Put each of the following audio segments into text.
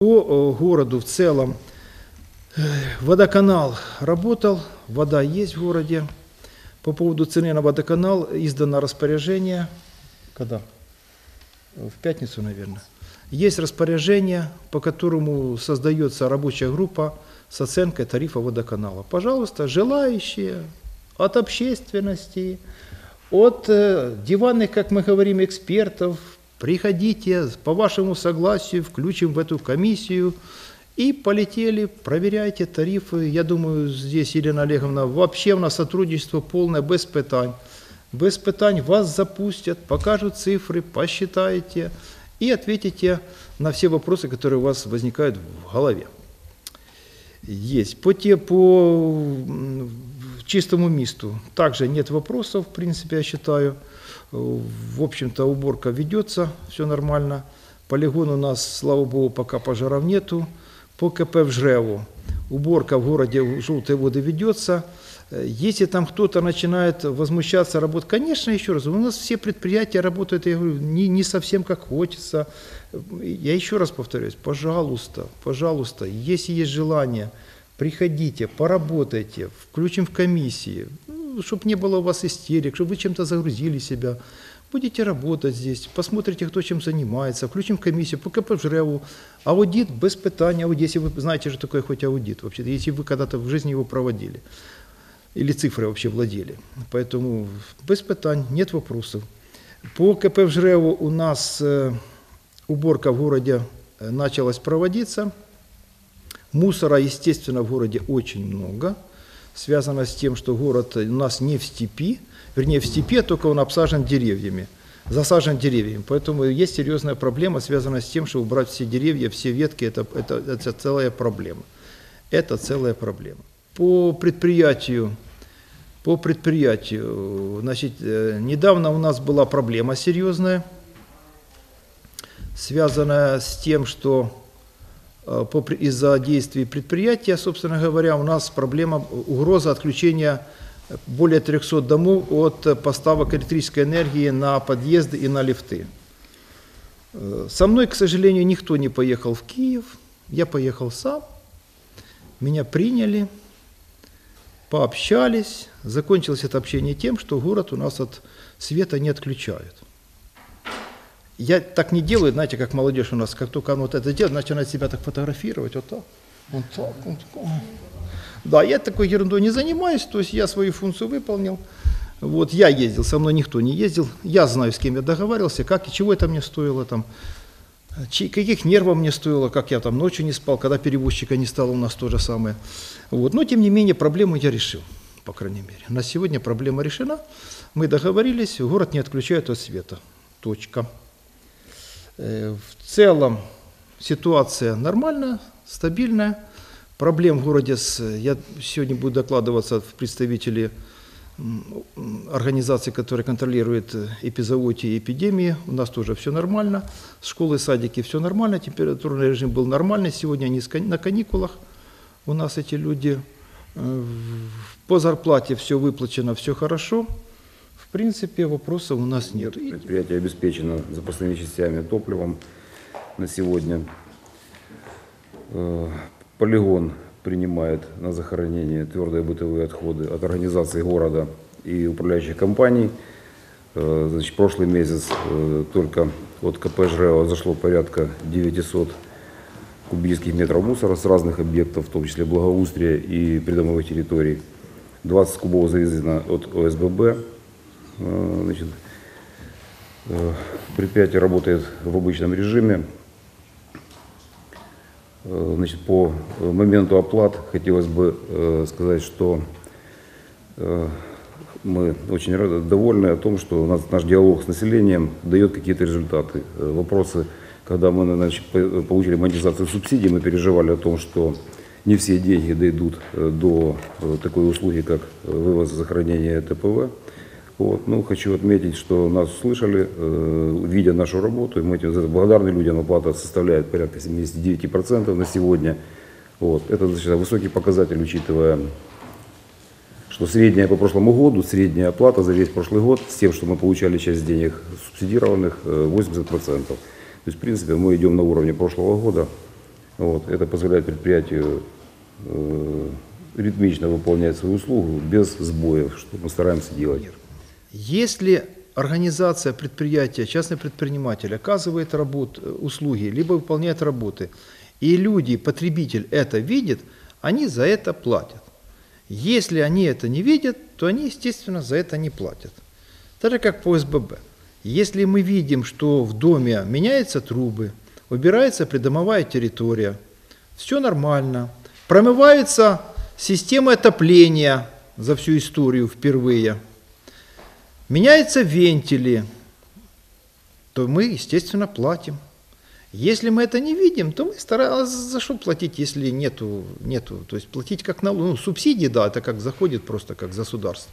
По э, городу в целом э, водоканал работал, вода есть в городе. По поводу цены на водоканал издано распоряжение. Когда? В пятницу, наверное. Есть распоряжение, по которому создается рабочая группа с оценкой тарифа водоканала. Пожалуйста, желающие от общественности, от э, диванных, как мы говорим, экспертов, приходите, по вашему согласию включим в эту комиссию и полетели, проверяйте тарифы. Я думаю, здесь, Елена Олеговна, вообще у нас сотрудничество полное, без питань. Без питань вас запустят, покажут цифры, посчитаете и ответите на все вопросы, которые у вас возникают в голове. Есть. По, те, по чистому месту также нет вопросов, в принципе, я считаю. В общем-то, уборка ведется, все нормально. Полигон у нас, слава богу, пока пожаров нету. По КП в Жреву уборка в городе желтой воды ведется. Если там кто-то начинает возмущаться, работать, конечно, еще раз, у нас все предприятия работают, я говорю, не, не совсем как хочется. Я еще раз повторюсь, пожалуйста, пожалуйста, если есть желание, приходите, поработайте, включим в комиссии, чтобы не было у вас истерик, чтобы вы чем-то загрузили себя. Будете работать здесь, посмотрите, кто чем занимается, включим комиссию по КП в Жреву. Аудит без питания, аудит, если вы знаете, что такое хоть аудит, вообще если вы когда-то в жизни его проводили, или цифры вообще владели. Поэтому без питань, нет вопросов. По КП в Жреву у нас э, уборка в городе э, началась проводиться. Мусора, естественно, в городе очень много. Связано с тем, что город у нас не в степи, вернее в степи, а только он обсажен деревьями, засажен деревьями. Поэтому есть серьезная проблема, связанная с тем, что убрать все деревья, все ветки, это, это, это целая проблема. Это целая проблема. По предприятию, по предприятию, значит, э, недавно у нас была проблема серьезная, связанная с тем, что из-за действий предприятия, собственно говоря, у нас проблема, угроза отключения более 300 домов от э, поставок электрической энергии на подъезды и на лифты. Э, Со мной, к сожалению, никто не поехал в Киев. Я поехал сам. Меня приняли, пообщались. Закончилось это общение тем, что город у нас от света не отключают. Я так не делаю, знаете, как молодежь у нас, как только она вот это делает, начинает себя так фотографировать, вот так, вот так, вот так. Да, я такой ерундой не занимаюсь, то есть я свою функцию выполнил. Вот я ездил, со мной никто не ездил. Я знаю, с кем я договаривался, как и чего это мне стоило там, каких нервов мне стоило, как я там ночью не спал, когда перевозчика не стало у нас то же самое. Вот. Но тем не менее проблему я решил, по крайней мере. На сегодня проблема решена. Мы договорились, город не отключают от света. Точка. Э, В целом ситуация нормальная, стабильная. Проблем в городе, с, я сегодня буду докладываться в представители организации, которая контролирует э, эпизоотии и эпидемии. У нас тоже все нормально. Школы, садики, все нормально. Температурный режим был нормальный. Сегодня они на каникулах. У нас эти люди. Э, По зарплате все выплачено, все хорошо. В принципе, вопросов у нас нет. Предприятие обеспечено запасными частями, топливом на сегодня. Э, Полигон принимает на захоронение твердые бытовые отходы от организации города и управляющих компаний. Э, Значит, прошлый месяц э, только от КП ЖРЭО зашло порядка 900 кубических метров мусора с разных объектов, в том числе благоустрия и придомовых территорий. 20 кубов завезено от ОСББ. Э, Значит, э, предприятие работает в обычном режиме. Э, Значит, по моменту оплат хотелось бы сказать, что мы очень рады, довольны о том, что нас наш диалог с населением дает какие-то результаты. Вопросы, когда мы значит, по- получили монетизацию субсидий, мы переживали о том, что не все деньги дойдут до такой услуги, как вывоз и захоронение ТПВ. Вот. Ну, хочу отметить, что нас услышали, э, видя нашу работу, и мы этим благодарны людям. Оплата составляет порядка 79% на сегодня. Вот. Это достаточно высокий показатель, учитывая что средняя по прошлому году, средняя оплата за весь прошлый год, с тем, что мы получали часть денег субсидированных, э, 80%. То есть, в принципе, мы идем на уровне прошлого года. Вот. Это позволяет предприятию э, ритмично выполнять свою услугу без сбоев, что мы стараемся делать. Если организация предприятия, частный предприниматель оказывает работ, услуги, либо выполняет работы, и люди, потребитель это видит, они за это платят. Если они это не видят, то они, естественно, за это не платят. Так же, как по СББ. Если мы видим, что в доме меняются трубы, убирается придомовая территория, все нормально, промывается система отопления за всю историю впервые, меняются вентили, то мы, естественно, платим. Если мы это не видим, то мы стараемся за что платить, если нету, нету. То есть платить как налог. Ну, субсидии, да, это как заходит просто как государство.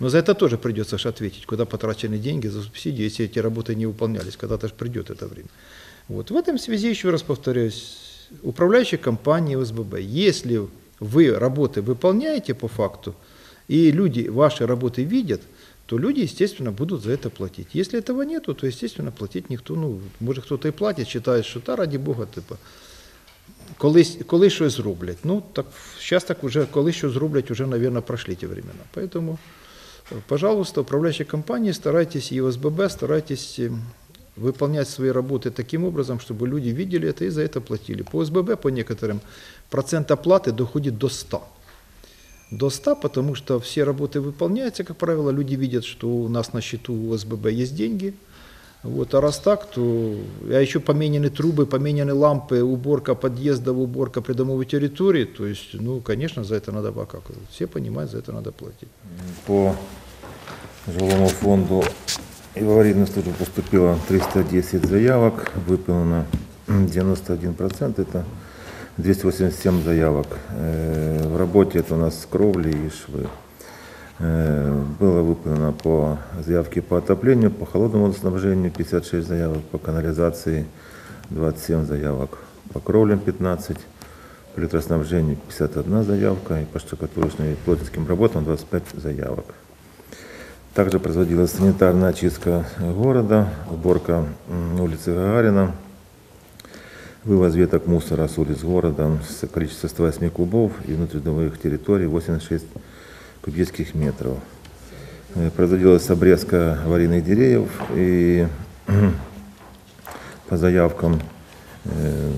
Но за это тоже придется же ответить, куда потрачены деньги за субсидии, если эти работы не выполнялись. Когда-то же придет это время. Вот. В этом связи, еще раз повторяюсь, управляющая компания ОСББ, если вы работы выполняете по факту, и люди ваши работы видят, то люди, естественно, будут за это платить. Если этого нету, то, естественно, платить никто, ну, може хто-то і платить, считає, що та, раді Бога, типу, колись, коли щось зроблять. Ну, так, зараз так уже, коли що зроблять, уже, наверное, пройшли ті времена. Поэтому, э, пожалуйста, управляющие компании, старайтесь, и ОСББ, старайтесь э, выполнять свои работы таким образом, чтобы люди видели это и за это платили. По СББ, по некоторым, процент оплаты доходит до 100. До 100, потому что все работы выполняются, как правило, люди видят, что у нас на счету у СББ есть деньги. Вот, а раз так, то а еще поменены трубы, поменены лампы, уборка подъездов, уборка придомовой территории. То есть, ну, конечно, за это надо как Все понимают, за это надо платить. По жилому фонду и в аварийную службу поступило 310 заявок, выполнено 91%, это 287 заявок. Э, В работе это у нас кровли и швы. Э, Было выполнено по заявке по отоплению, по холодному водоснабжению 56 заявок, по канализации 27 заявок, по кровлям 15, по электроснабжению 51 заявка и по штукатурочным и плотницким работам 25 заявок. Также производилась санитарная очистка города, уборка улицы Гагарина, вывоз веток мусора с улиц города с количеством 108 кубов и внутридомовых территорий 86 кубических метров. Э, Производилась обрезка аварийных деревьев и по заявкам э,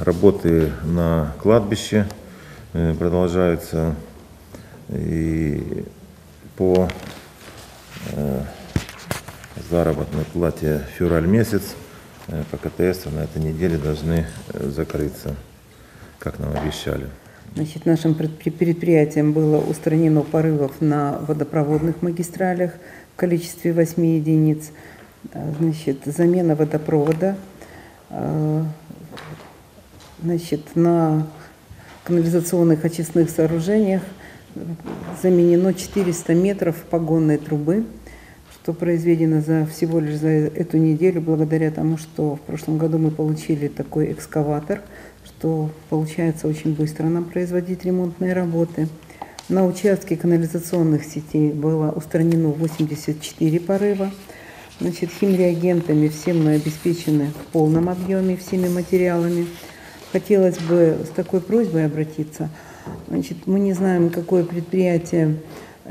работы на кладбище э, продолжаются и по заработной плате февраль месяц по КТС на этой неделе должны э, закрыться, как нам обещали. Значит, нашим предпри- предприятием было устранено порывов на водопроводных магистралях в количестве 8 единиц. А, Значит, замена водопровода. Значит, на канализационных очистных сооружениях заменено 400 метров погонной трубы, что произведено за всего лишь за эту неделю, благодаря тому, что в прошлом году мы получили такой экскаватор, что получается очень быстро нам производить ремонтные работы. На участке канализационных сетей было устранено 84 порыва. Значит, химреагентами всем мы обеспечены в полном объеме, всеми материалами. Хотелось бы с такой просьбой обратиться. Значит, мы не знаем, какое предприятие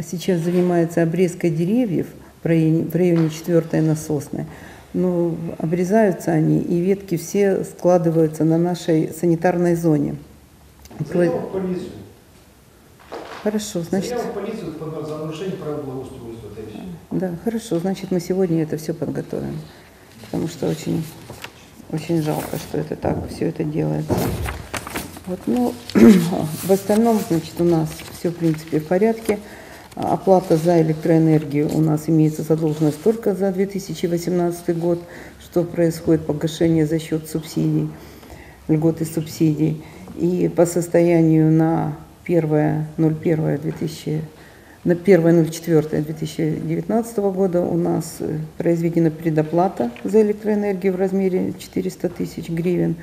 сейчас занимается обрезкой деревьев в районе, в районе 4 насосной. Но обрезаются они, и ветки все складываются на нашей санитарной зоне. Заяву в полицию. Хорошо, значит, Заяву в полицию за нарушение правил благоустройства. да, хорошо, значит, мы сегодня это все подготовим. Потому что очень, очень жалко, что это так, все это делается. Вот, ну, в остальном, значит, у нас все, в принципе, в порядке. Оплата за электроэнергию у нас имеется задолженность только за 2018 год, что происходит погашение за счет субсидий, льготы субсидий. И по состоянию на 1.01.2000 на 1.04.2019 года у нас э, произведена предоплата за электроэнергию в размере 400 тысяч гривен.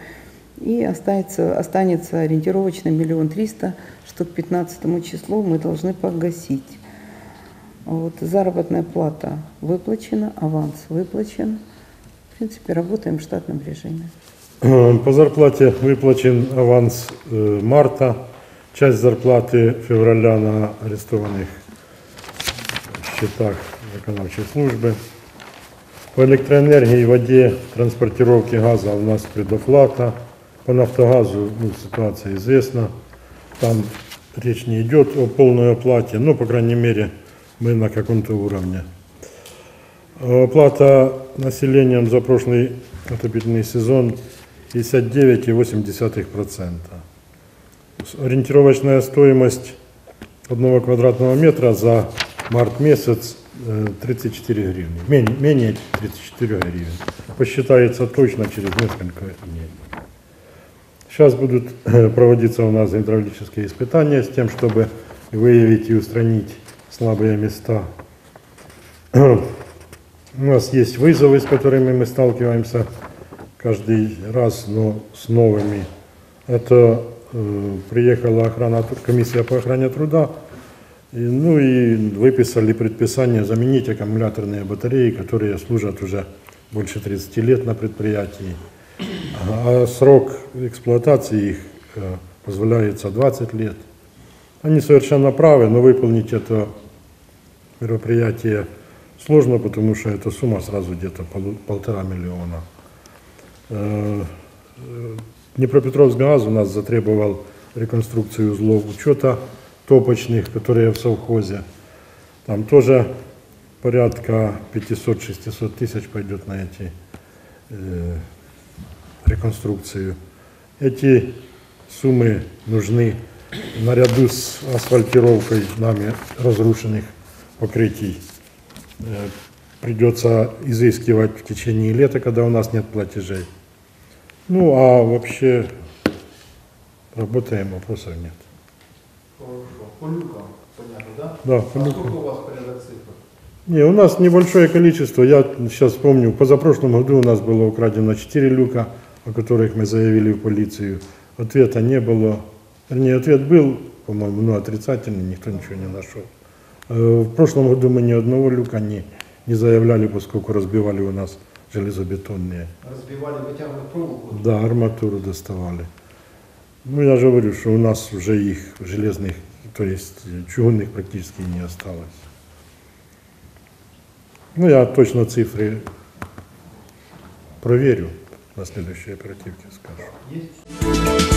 И останется, останется ориентировочно миллион триста, что к 15 числу мы должны погасить. Вот, заработная плата выплачена, аванс выплачен. В принципе, работаем в штатном режиме. По зарплате выплачен аванс э, марта, часть зарплаты февраля на арестованных счетах виконавчої служби. По электроэнергии воде, транспортировке газа у нас предоплата. По нафтогазу ну, ситуация известна. Там речь не идет о полной оплате, но, по крайней мере, мы на каком-то уровне. Оплата населением за прошлый отопительный сезон 59,8%. Ориентировочная стоимость одного квадратного метра за март месяц э, 34 гривны. Менее, менее 34 гривен. Посчитается точно через несколько дней. Сейчас будут э, проводиться у нас гидравлические испытания с тем, чтобы выявить и устранить слабые места. У нас есть вызовы, с которыми мы сталкиваемся каждый раз, но с новыми. Это э, приехала охрана, комиссия по охране труда, и, ну и выписали предписание заменить аккумуляторные батареи, которые служат уже больше 30 лет на предприятии. А срок эксплуатации их э, позволяется 20 лет. Они совершенно правы, но выполнить это мероприятие сложно, потому что эта сумма сразу где-то полу- полтора миллиона. Э, э, Днепропетровск газ у нас затребовал реконструкцию узлов учета топочных, которые в совхозе. Там тоже порядка 500-600 тысяч пойдет на эти э, реконструкцию. Эти суммы нужны наряду с асфальтировкой нами разрушенных покрытий. Э, Придется изыскивать в течение лета, когда у нас нет платежей. Ну, а вообще работаем, вопросов нет. Хорошо. По люкам, понятно, да? Да, по А люкам. сколько у вас порядок цифр? Не, у нас небольшое количество. Я сейчас помню, позапрошлом году у нас было украдено 4 люка, о которых мы заявили в полицию. Ответа не было. Вернее, ответ был, по-моему, но отрицательный, никто ничего не нашел. В прошлом году мы ни одного люка не, не заявляли, поскольку разбивали у нас железобетонные. Разбивали, вытягивали проволоку? Да, арматуру доставали. Ну, я же говорю, что у нас уже их железных, то есть чугунных практически не осталось. Ну, я точно цифры проверю на следующей оперативке скажу. Есть?